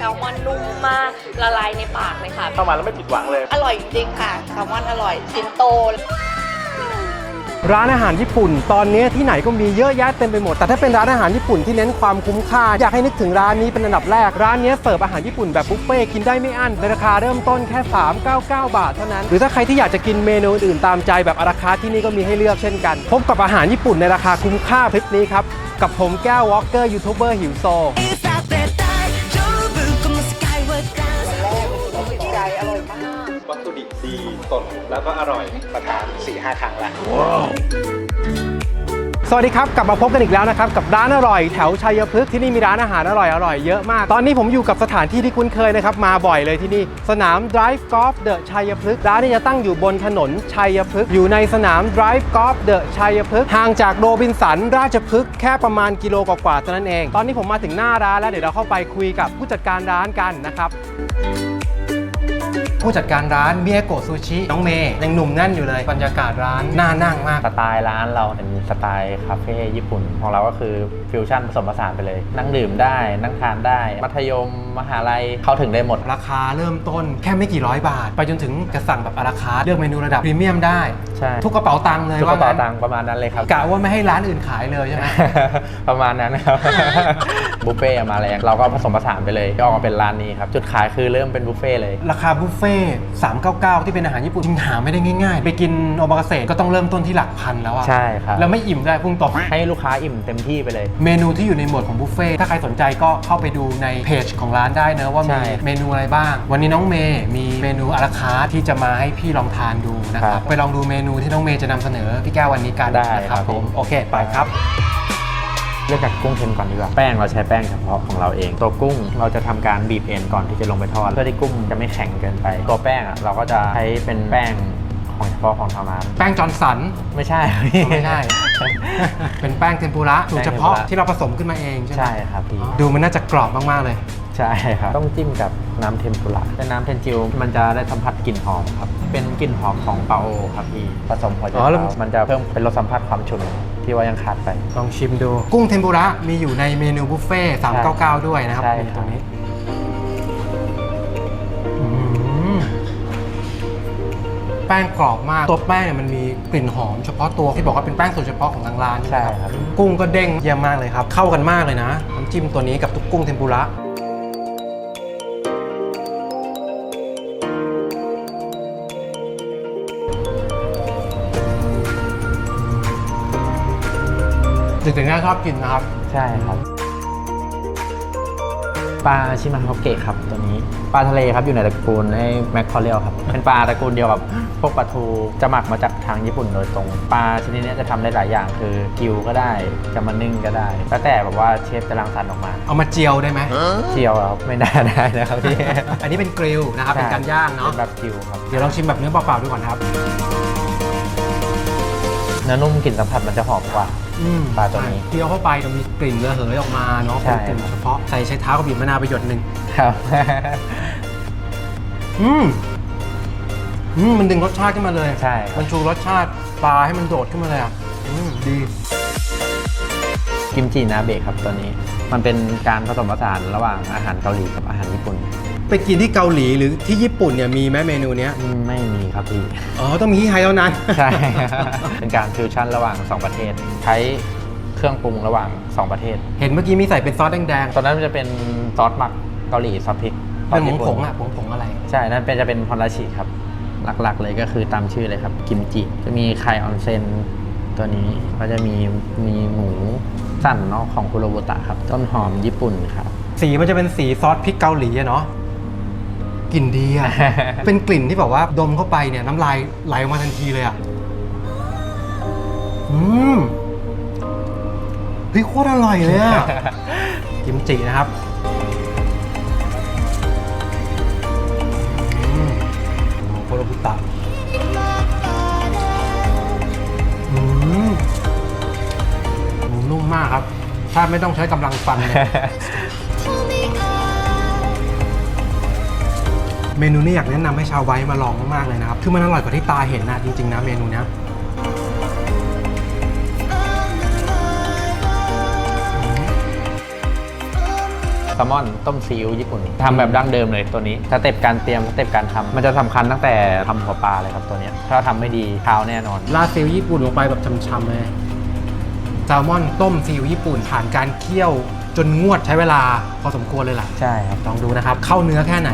แซลมอนนุ่มมากละลายในปากเลยค่ะ เข้ามาแล้วไม่ผิดหวังเลย อร่อยจริงๆค่ะแซลมอนอร่อยชิ้นโต ร้านอาหารญี่ปุ่น ตอนนี้ที่ไหนก็มีเยอะแยะเต็มไปหมด แต่ถ้าเป็นร้านอาหารญี่ปุ่นที่เน้นความคุ้มค่า อยากให้นึกถึงร้านนี้เป็นอันดับแรก ร้านนี้เสิร์ฟอาหารญี่ปุ่นแบบบุฟเฟ่ต์กินได้ไม่อั้นในราคาเริ่มต้นแค่ 399 บาทเท่านั้น หรือถ้าใครที่อยากจะกินเมนูอื่นๆตามใจแบบอาราคาร์ทที่นี่ก็มีให้เลือกเช่นกัน พบกับอาหารญี่ปุ่นในราคาคุ้มค่าคลิปนี้ครับ กับผมแก้ววอล์กเกอร์ยูทูบเบอร์หิวโซ สดแล้วก็อร่อยประทาน4-5หครั้งละสวัสดีครับ กลับมาพบกันอีกแล้วนะครับ กับร้านอร่อยแถวชัยพฤกษ์ที่นี่มีร้านอาหารอร่อยอร่อยเยอะมาก ตอนนี้ผมอยู่กับสถานที่ที่คุ้นเคยนะครับ มาบ่อยเลยที่นี่ สนาม Drive Golf The ชัยพฤกษ์ร้านนี้จะตั้งอยู่บนถนนชัยพฤกษ์อยู่ในสนาม Drive Golf The ชัยพฤกษ์ห่างจากโรบินสันราชพฤกษ์แค่ประมาณกิโลกว่าๆเท่านั้นเอง ตอนนี้ผมมาถึงหน้าร้านแล้วเดี๋ยวเราเข้าไปคุยกับผู้จัดการร้านกันนะครับ ผู้จัดการร้านเบียโกะซูชิน้องเมย์ยังหนุ่มแน่นอยู่เลยบรรยากาศร้านน่านั่งมาก สไตล์ร้านเราเป็นสไตล์คาเฟ่ญี่ปุ่น ของเราก็คือฟิวชั่นผสมผสานไปเลย นั่งดื่มได้ นั่งทานได้ มัธยมมหาลัยเข้าถึงได้หมด ราคาเริ่มต้นแค่ไม่กี่ร้อยบาท ไปจนถึงจะสั่งแบบอาราคาร์ทเลือกเมนูระดับพรีเมียมได้ ใช่ ทุกกระเป๋าตังค์เลยทุกกระเป๋าว่งั้นตังค์ประมาณนั้นเลยครับ กะว่าไม่ให้ร้านอื่นขายเลยใช่ไหม ประมาณนั้นครับ บุฟเฟ่ต์มาแรงเราก็ผสมผสานไปเลยก็ออกมาเป็นร้านนี้ครับจุดขายคือเริ่มเป็นบุฟเฟ่ต์เลย ราคาบุฟเฟ่ต์399 ที่เป็นอาหารญี่ปุ่นจริงหาไม่ได้ง่ายๆ ไปกินโอมากาเสะก็ต้องเริ่มต้นที่หลักพันแล้วอะใช่ครับ แล้วไม่อิ่มได้พุ่งตรงให้ลูกค้าอิ่มเต็มที่ไปเลย เมนูที่อยู่ในหมวดของบุฟเฟ่ต์ถ้าใครสนใจก็เข้าไปดูในเพจของร้านได้เนอะว่าใช่ มีเมนูอะไรบ้าง วันนี้น้องเมย์มีเมนูอาราคาร์ทที่จะมาให้พี่ลองทานดูนะครับไปลองดูเมนูที่น้องเมย์จะนำเสนอพี่แก้ววันนี้กันได้นะคครัรับบผมโอเคไปครับ เริ่มจากกุ้งเทนก่อนดีกว่า แป้งเราใช้แป้งเฉพาะของเราเอง ตัวกุ้งเราจะทำการบีบเอ็นก่อนที่จะลงไปทอดเพื่อที่กุ้งจะไม่แข็งเกินไป ตัวแป้งอะเราก็จะใช้เป็นแป้งของเฉพาะของทางร้านแป้งจอร์นสันไม่ใช่ไม่ใช่ เป็นแป้งเทมปุระสูตรเฉพาะแป้งเทมปุระที่เราผสมขึ้นมาเองใช่ไหมใช่ครับพี่ดูมันน่าจะกรอบมากๆเลย ใช่ครับต้องจิ้มกับน้ำเทมปุระเป็นน้ำเทนจิวมันจะได้สัมผัสกลิ่นหอมครับเป็นกลิ่นหอมของปลาโอครับพี่ผสมหัวใจอ๋อแล้วเท้ามันจะเพิ่มเป็นรสสัมผัสความฉุน ที่ว่ายังขาดไป ลองชิมดู กุ้งเทมปุระมีอยู่ในเมนูบุฟเฟ่ต์399 ด้วยนะครับใช่นี่ครับตรงนี้อืมแป้งกรอบมาก ตัวแป้งเนี่ยมันมีกลิ่นหอมเฉพาะตัวที่บอกว่าเป็นแป้งสูตรเฉพาะของทางร้านใช่ไหมใช่ครับครับกุ้งก็เด้งเยี่ยมมากเลยครับ เข้ากันมากเลยนะน้ำจิ้มตัวนี้กับทุกกุ้งเทมปุระ เด็กๆน่าชอบกินนะครับ ใช่ครับ ปลาชิมาฮอกเกะครับตัวนี้ ปลาทะเลครับอยู่ในตระกูลไอ้แมคคอเรียลครับ เป็นปลาตระกูลเดียวกับพวกปลาทูจะหมักมาจากทางญี่ปุ่นโดยตรง ปลาชนิดนี้จะทำได้หลายอย่างคือกิวก็ได้จะมานึ่งก็ได้ แล้วแต่แบบว่าเชฟจะรังสรรค์ออกมา เอามาเจียวได้ไหมเจียวครับไม่ได้ได้นะครับพี่ อันนี้เป็นกริลนะครับเป็นการย่างเนาะเป็นแบบกิวครับเดี๋ยวลองชิมแบบเนื้อเปล่าๆดูก่อนครับเนื้อนุ่มกลิ่นสัมผัสมันจะหอมกว่าอืม ปลาตัวนี้ เคี้ยวเข้าไปจะมีกลิ่นระเหยออกมาเนาะใช่ เป็นกลิ่นเฉพาะใส่ใช้เท้ากับบีบมะนาวไปหยดหนึ่งครับ อืมอืมมันดึงรสชาติขึ้นมาเลยใช่ครับ มันชูรสชาติปลาให้มันโดดขึ้นมาเลยอะอืมดี กิมจินาเบะครับตัวนี้ มันเป็นการผสมผสานระหว่างอาหารเกาหลีกับอาหารญี่ปุ่นไปกินที่เกาหลีหรือที่ญี่ปุ่นเนี่ยมีไหมเมนูเนี้ย อืมไม่มี ครับพี่ อ๋อ ต้องมีที่ไทยเท่านั้น ใช่ เป็นการฟิวชั่นระหว่าง 2 ประเทศ ใช้เครื่องปรุงระหว่าง 2 ประเทศ เห็นเมื่อกี้มีใส่เป็นซอสแดงตอนนั้นมันจะเป็นซอสหมักเกาหลีซอสพริกๆเป็นผงญี่ผปุ่งๆอะผงผงๆอะไร ใช่ นั่นเป็นจะเป็นฮอนราชิครับ หลักๆเลยก็คือตามชื่อเลยครับ กิมจิ จะมีไข่ออนเซนตัวนี้ก็จะมีมีหมูสั่นเนาะของคุโรบุตะครับ ต้นหอมญี่ปุ่นครับ สีมันจะเป็นสีซอสพริกเกาหลีอะเนาะ กลิ่นดีอะเป็นกลิ่นที่แบบว่าดมเข้าไปเนี่ยน้ำลายไหลออกมาทันทีเลยอะอืมเฮ้ยโคตรอร่อยเลยอะกิมจินะครับอืมโอ้โหโคโรบุตะอืมหมูนุ่มมากครับ ถ้าไม่ต้องใช้กำลังฟันเลย เมนูนี้อยากแนะนำให้ชาวไว้มาลองมากๆเลยนะครับ คือมันอร่อยกว่าที่ตาเห็นนะจริงๆนะเมนูเนี้ยลมอนต้มซีอิ๊วญี่ปุ่นทำแบบดั้งเดิมเลยตัวนี้สเต็ปการเตรียมสเต็ปการทำมันจะสำคัญตั้งแต่ทำหัวปลาเลยครับตัวเนี้ยถ้าทำไม่ดีคาวแน่นอน ราดซีอิ๊วญี่ปุ่นลงไปแบบช่ำๆเลยแซลมอนต้มซีอิ๊วญี่ปุ่นผ่านการเคี่ยวจนงวดใช้เวลาพอสมควรเลยล่ะ ใช่ครับ ลองดูนะครับ เข้าเนื้อแค่ไหน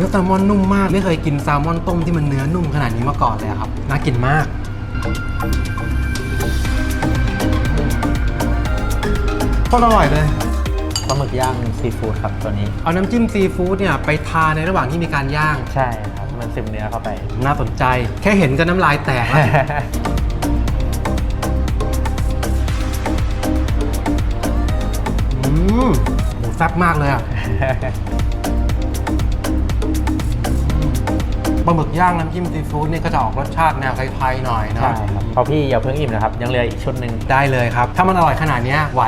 นื้อแซลมอนนุ่มมาก ไม่เคยกินแซลมอนต้มที่มันเนื้อนุ่มขนาดนี้มาก่อนเลยอะครับน่ากินมากก็อร่อยเลย ปลาหมึกย่างซีฟู้ดครับตัวนี้ เอาน้ำจิ้มซีฟู้ดเนี่ยไปทานในระหว่างที่มีการย่าง ใช่ครับ มันซึมเนื้อเข้าไป น่าสนใจ แค่เห็นก็น้ำลายแตกแล้ว อืมหมูแซ่บมากเลยอะ ลาหมึกย่างน้ำจิ้มซีฟู้ดเนี่ยก็จะออกรสชาติแนวไทยๆหน่อยเนาะใช่ครับพอพี่อย่าเพิ่งอิ่มนะครับ ยังเหลืออีกชุดหนึ่งได้เลยครับ ถ้ามันอร่อยขนาดเนี้ยไหว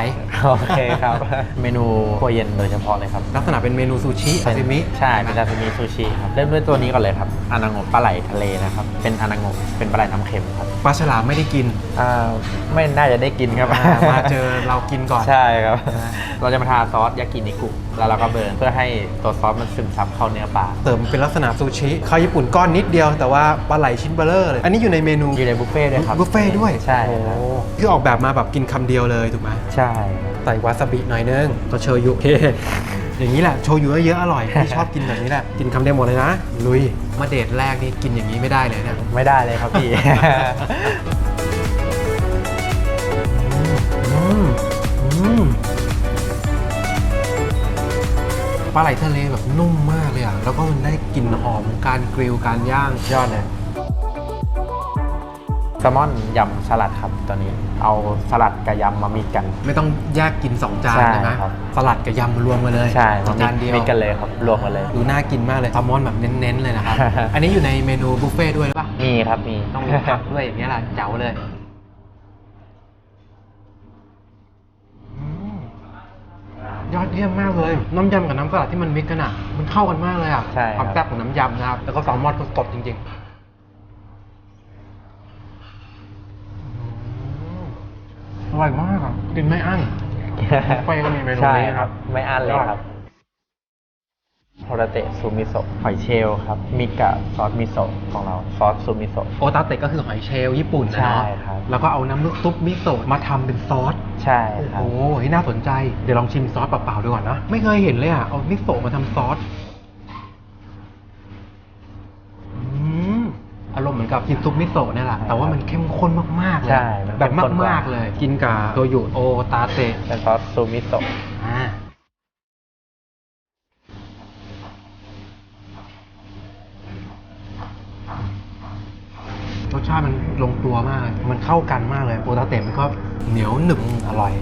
โอเคครับเมนูครัวเย็นโดยเฉพาะเลยครับลักษณะเป็นเมนูซูชิซาซิมิใช่เป็นซาซิมิซูชิครับเริ่มด้วยตัวนี้ก่อนเลยครับอานาโงะปลาไหลทะเลนะครับเป็นอานาโงะเป็นปลาไหลน้ำเค็มครับปลาฉลามไม่ได้กินอ่าไม่น่าจะได้กินครับ อ่ามาเจอเรากินก่อน ใช่ครับ เราจะมาทาซอสยากินิกุแล้วเราก็เบิร์นเพื่อให้ตัวซอสมันซึมซับเข้าเนื้อปลาเติมเป็นลักษณะซูชิข้าวญี่ปุ่นก้อนนิดเดียวแต่ว่าปลาไหลชิ้นเบลเลอร์เลยอันนี้อยู่ในเมนูอยู่ในบุฟเฟ่ต์ด้วยครับบุฟเฟ่ต์ด้วยใช่ครับโอ้คือออกแบบมาแบบกินคำเดียวเลยถูกไหมใช่ครับใส่วาซาบิหน่อยนึงก็โชยุโอเคอย่างนี้แหละโชยุเยอะๆอร่อยที่ชอบกินแบบนี้แหละกินคำเดียวหมดเลยนะลุยมาเดทแรกนี่กินอย่างนี้ไม่ได้เลยนะ ไม่ได้เลยครับพี่ ปลาไหลทะเลแบบนุ่มมากเลยอะ แล้วก็มันได้กลิ่นหอมการกริลการย่างยอดเลยแซลมอนยำสลัดครับตัวนี้ เอาสลัดกับยำมามีกัน ไม่ต้องแยกกิน 2 จานใช่ใช่ไหมครับ สลัดกับยำรวมกันเลยใช่จานเดียวมีกันเลยครับ รวมกันเลย ดูน่ากินมากเลยแซลมอนแบบเน้นๆเลยนะครับ อันนี้อยู่ในเมนูบุฟเฟ่ต์ด้วยหรือเปล่ามีครับมีต้องมีผักด้วยอย่างเงี้ยแหละเจ๋วเลยอืม ยอดเยี่ยมมากเลย น้ำยำกับน้ำสลัดที่มันมิกกันอะ มันเข้ากันมากเลยอะใช่ความครับแซ่บของน้ำยำนะครับ แล้วก็แซลมอนก็สดจริงๆอืมอร่อยมากอะกินไม่อั้น ไปก็มีเมนูนี้ใช่นะครับไม่อั้นเลยครับ โฮราเตะซูมิโซะหอยเชลล์ครับ มิกะซอสมิโซะของเราซอสซูมิโซะ โอตาเตะก็คือหอยเชลล์ญี่ปุ่นนะเนาะใช่ครับ แล้วก็เอาน้ำซุปมิโซะมาทำเป็นซอส ใช่โอ้ครัโหบน่าสนใจ เดี๋ยวลองชิมซอสเปล่าๆดูก่อนนะ ไม่เคยเห็นเลยอะ เอามิโซะมาทำซอส อืม อารมณ์เหมือนกับกินซุปมิโซะเนี่ยแหละ แต่ว่ามันเข้มข้นมากๆเลยใช่มันแบบเข้มข้นกว่า มากๆเลย กินกับโชยุโอตาเตะ เป็นซอสซูมิโซะ อ่ารสชาติมันลงตัวมากเลยมันเข้ากันมากเลยโอตาเตะมันก็เหนียวหนึบอร่อย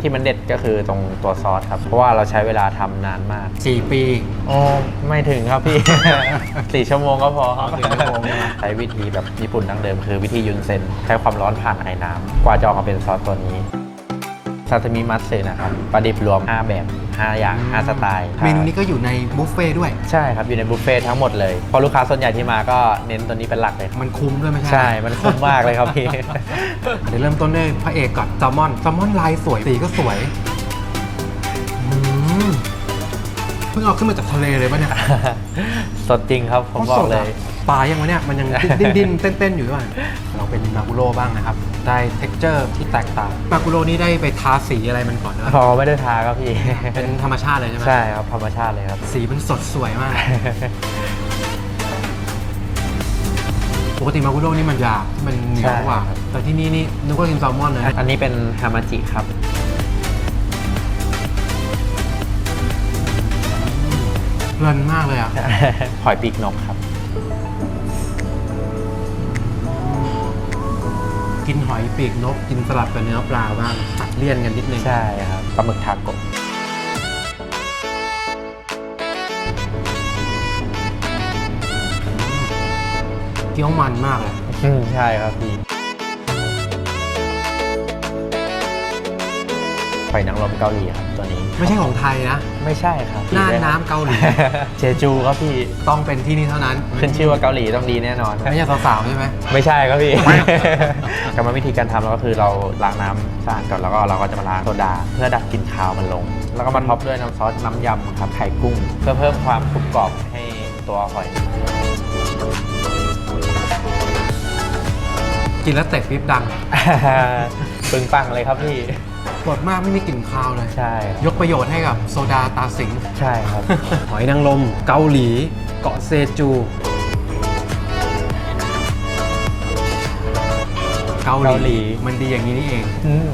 ที่มันเด็ดก็คือตรงตัวซอสครับ เพราะว่าเราใช้เวลาทำนานมากสี่ปี โอ้ไม่ถึงครับพี่ สี่ชั่วโมงก็พอครับสี่ชั่วโมงใช่ไหมใช้วิธีแบบญี่ปุ่นดั้งเดิมคือวิธียุนเซนใช้ความร้อนผ่านไอ้น้ำกว่าจะออกมาเป็นซอสตัวนี้ ซาซิมิมัตสึนะครับปลาดิบรวม 5 แบบ 5 อย่าง 5 สไตล์เมนูนี้ก็อยู่ในบุฟเฟ่ต์ด้วย ใช่ครับ อยู่ในบุฟเฟ่ต์ทั้งหมดเลยเพราะลูกค้าส่วนใหญ่ที่มาก็เน้นตัวนี้เป็นหลักเลยครับมันคุ้มด้วยไม่ใช่ใช่ มันคุ้มมากเลยครับพี่ เดี๋ยวเริ่มต้นด้วยพระเอกก่อนแซลมอนแซลมอนลายสวยสีก็สวยอืมเพิ่งเอาขึ้นมาจากทะเลเลยปะเนี่ย สดจริงครับผมบอกเลยปลายังวะเนี่ย มันยังดิ้นดิ้นเต้นเต้น ๆ อยู่ด้วยเราเป็นมากุโร่บ้างนะครับ ได้เท็กเจอร์ที่แตกต่างมากุโร่นี่ได้ไปทาสีอะไรมันก่อนด้วยพอไม่ได้ทาครับพี่ เป็นธรรมชาติเลยใช่ไหมใช่ครับธรรมชาติเลยครับ สีมันสดสวยมาก ปกติมากุโร่นี่มันหยาบมันเหนียวกว่า ใช่ครับ แต่ที่นี่นี่นึกว่ากินแซลมอนเลยอันนี้เป็นฮามาจิครับ เพลินมากเลยอะ หอยปีกนกครับ กินหอยปีกนก กินสลับกับเนื้อปลาบ้างตัดเลี่ยนกันนิดนึงใช่ครับปลาหมึกทาโกะเกี๊ยวมันมากเลยอืมใช่ครับพี่หอยนางรมเกาหลีครับตัวนี้ ไม่ใช่ของไทยนะไม่ใช่ครับน่านน้ำเกาหลี เจจูครับพี่ต้องเป็นที่นี่เท่านั้น ขึ้นชื่อว่าเกาหลีต้องดีแน่นอน ไม่ใช่สาวๆใช่ไหม ไม่ใช่ครับพี่ กรรมวิธีการทำเราก็คือเราล้างน้ำสะอาดก่อนแล้วก็เราก็จะมาล้างโซดา เพื่อดับกลิ่นคาวมันลง แล้วก็มาท็อปด้วยน้ำซอสน้ำยำครับไข่กุ้ง เพื่อเพิ่มความกรุบกรอบให้ตัวหอย กินแล้วเตะปิ๊บดัง ปึงปังเลยครับพี่ ปวดมากไม่มีกลิ่นคาวเลย ใช่ ยกประโยชน์ให้กับโซดาตาสิงใช่ครับ หอยนางรมเกาหลี เกาะเซจู เกาเกาหลีมันดีอย่างนี้นี่เอง อืม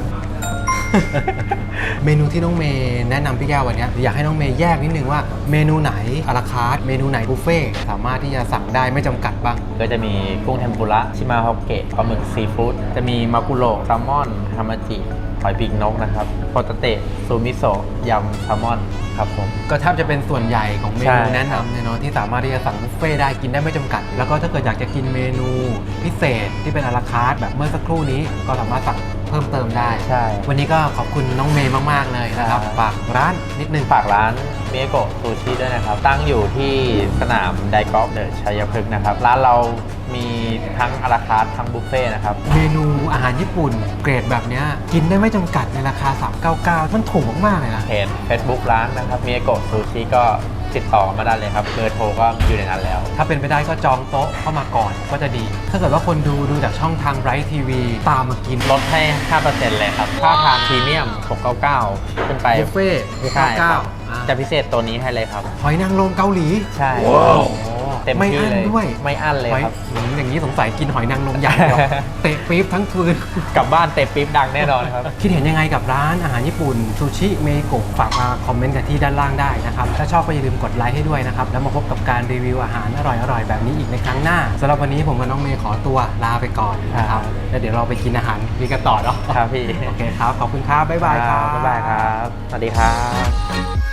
เมนูที่น้องเมย์แนะนำพี่แก้ววันเนี้ยอยากให้น้องเมย์แยกนิดนึงว่าเมนูไหนอาราคาร์ทเมนูไหนบุฟเฟ่ต์สามารถที่จะสั่งได้ไม่จำกัดบ้าง ก็จะมีกุ้งเทมปุระชิมาฮอกเกะปลาหมึกซีฟู้ดจะมีมากุโระแซลมอนฮามาจิ หอยปีกนกนะครับโปเตเตะซูมิโซะยำแซลมอนครับผม ก็แทบจะเป็นส่วนใหญ่ของเมใช่นูแนะนำเนี่ยเนาะที่สามารถที่จะสั่งบุฟเฟ่ต์ได้กินได้ไม่จำกัด แล้วก็ถ้าเกิดอยากจะกินเมนูพิเศษที่เป็นอาราคาร์ทแบบเมื่อสักครู่นี้ก็สามารถสั่ง เพิ่มเติมได้ ใช่ วันนี้ก็ขอบคุณน้องเมย์มาก ๆ เลยนะครับครับ ฝากร้านนิดนึง ฝากร้านเมโกะซูชิด้วยนะครับ ตั้งอยู่ที่สนามไดกอล์ฟเดอะชัยพฤกษ์นะครับ ร้านเรามีทั้งอาราคาร์ททั้งบุฟเฟ่ต์นะครับ เมนูอาหารญี่ปุ่นเกรดแบบเนี้ยกินได้ไม่จำกัดในราคา 399 มันถูกมากๆเลยนะ เพจ Facebook ร้านนะครับเมโกะซูชิก็ ติดต่อมาได้เลยครับเบอร์โทรก็อยู่ในนั้นแล้ว ถ้าเป็นไปได้ก็จองโต๊ะเข้ามาก่อนก็จะดี ถ้าเกิดว่าคนดูดูจากช่องทางไรทีวีตามมากินลดให้ 5%เลยครับค่าทานพรีเมียม 699 ขึ้นไปบุฟเฟ่ต์ใช่ครับ699อ่าจะพิเศษตัวนี้ให้เลยครับ หอยนางรมเกาหลี ใช่ โอ้โหเต็มไม่ที่อั้นเลยด้วย ไม่อั้นเลยหอยครับอืมอย่างนี้สงสัยกินหอยนางรมอย่างเดียว เตะปี๊บทั้งคืน กลับบ้านเตะปี๊บดังแน่นอนครับ คิดเห็นยังไงกับร้านอาหารญี่ปุ่นซูชิเมโกะฝากมาคอมเมนต์กันที่ด้านล่างได้นะครับ ถ้าชอบก็อย่าลืมกดไลค์ให้ด้วยนะครับ แล้วมาพบกับการรีวิวอาหารอร่อยๆ แบบนี้อีกในครั้งหน้าสำหรับวันนี้ผมกับน้องเมย์ขอตัวลาไปก่อนนะครับครับแล้วเดี๋ยวเราไปกินอาหารดีกันต่อเนาะครับพี่ โอเคครับขอบคุณครับบ๊ายบายครับ บ๊ายบายครับ สวัสดีครับ